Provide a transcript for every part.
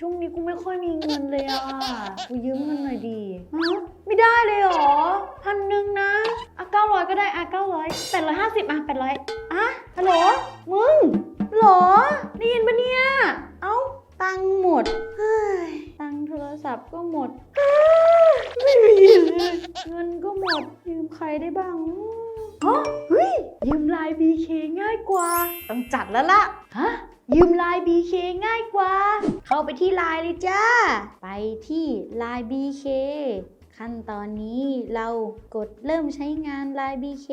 ช่วงนี้กูไม่ค่อยมีเงินเลยอะ กูยืมเงินหน่อยดีฮะไม่ได้เลยเหรอพันหนึ่งนะ อะเก้าร้อยก็ได้อะเก้าร้อยแปดร้อยห้าสิบอะแปดร้อยอะฮัลโหล มึงเหรอ ได้ยินปะเนี่ย เอ้า ตังค์หมด เฮ้ย ตังค์โทรศัพท์ก็หมดอ้าไม่มีเลยเงินก็หมด ยืมใครได้บ้างฮะเฮ้ย ยืมไลน์ BK ง่ายกว่า ต้องจัดแล้วล่ะ ฮะ ยืมไลน์ BK ง่ายกว่า เข้าไปที่ไลน์เลยจ้า ไปที่ไลน์ BK ขั้นตอนนี้เรากดเริ่มใช้งาน Line BK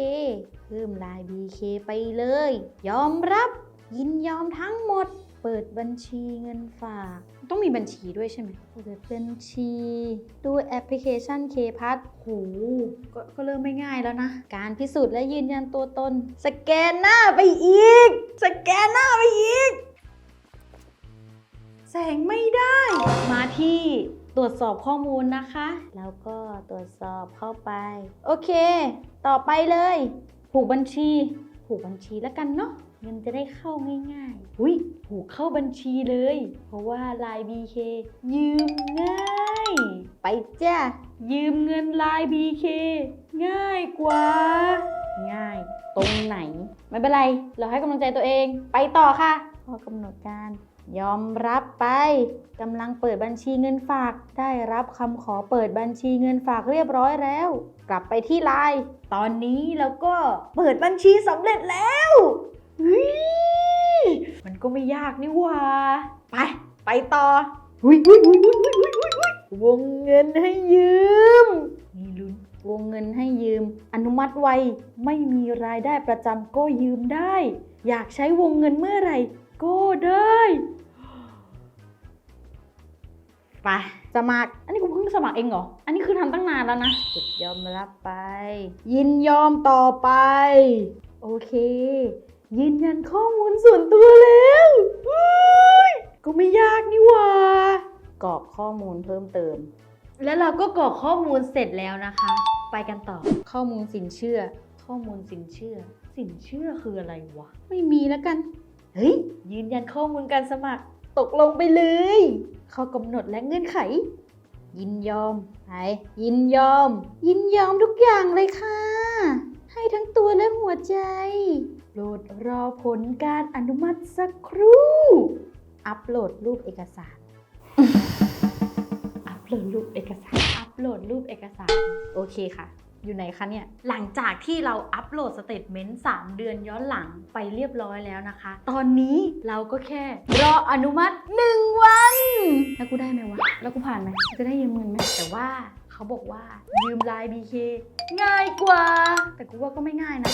เพิ่ม Line BK ไปเลย ยอมรับ ยินยอมทั้งหมด เปิดบัญชีเงินฝาก ต้องมีบัญชีด้วยใช่ไหมเปิดบัญชีด้วยแอปพลิเคชัน k p a s โหกก็เริ่มไม่ง่ายแล้วนะ การพิสูจน์และยืนยันตัวตน สแกนหน้าไปอีก สแกนหน้าไปอีก แสงไม่ได้ มาที่ตรวจสอบข้อมูลนะคะ แล้วก็ตรวจสอบเข้าไป โอเค ต่อไปเลย ผูกบัญชี ผูกบัญชีแล้วกันเนาะเงินจะได้เข้าง่ายๆ อุ้ยผูกเข้าบัญชีเลย เพราะว่า Line BK ยืมง่าย ไปจ้ะยืมเงิน Line BK ง่ายกว่า ง่าย ตรงไหน ไม่เป็นไร เราให้กำลังใจตัวเอง ไปต่อค่ะ ข้อกำหนดการ ยอมรับไปกำลังเปิดบัญชีเงินฝาก ได้รับคำขอเปิดบัญชีเงินฝากเรียบร้อยแล้ว กลับไปที่ไลน์ตอนนี้เราก็เปิดบัญชีสำเร็จแล้วมันก็ไม่ยากนี่ว่า ไป ไปต่อวงเงินให้ยืมนี่ลุ้นวงเงินให้ยืม อนุมัติไว ไม่มีรายได้ประจำก็ยืมได้ อยากใช้วงเงินเมื่อไหร่ ก็ได้ไปสมัคร อันนี้กูเพิ่งสมัครเองเหรอ อันนี้คือทำตั้งนานแล้วนะกดยอมรับไป ยินยอมต่อไป โอเค ยืนยันข้อมูลส่วนตัวแล้วก็ไม่ยากนี่หว่ากรอกข้อมูลเพิ่มเติม แล้วเราก็กรอกข้อมูลเสร็จแล้วนะคะ ไปกันต่อ ข้อมูลสินเชื่อ ข้อมูลสินเชื่อ สินเชื่อคืออะไรวะ ไม่มีแล้วกัน เฮ้ย ยืนยันข้อมูลการสมัคร ตกลงไปเลย ข้อกำหนดและเงื่อนไข ยินยอมไปยินยอม ยินยอมทุกอย่างเลยค่ะ ให้ทั้งตัวและหัวใจโปรดรอผลการอนุมัติสักครู่ อัปโหลดรูปเอกสาร อัปโหลดรูปเอกสาร อัปโหลดรูปเอกสาร โอเคค่ะ อยู่ไหนคะเนี่ย หลังจากที่เราอัปโหลดสเตทเมนต์3 เดือนย้อนหลังไปเรียบร้อยแล้วนะคะ ตอนนี้เราก็แค่รออนุมัติ 1 วัน แล้วกูได้ไหมวะ แล้วกูผ่านไหม จะได้ยืมเงินไหมแต่ว่าเขาบอกว่ายืมไลน์ BK ง่ายกว่า แต่กูว่าก็ไม่ง่ายนะ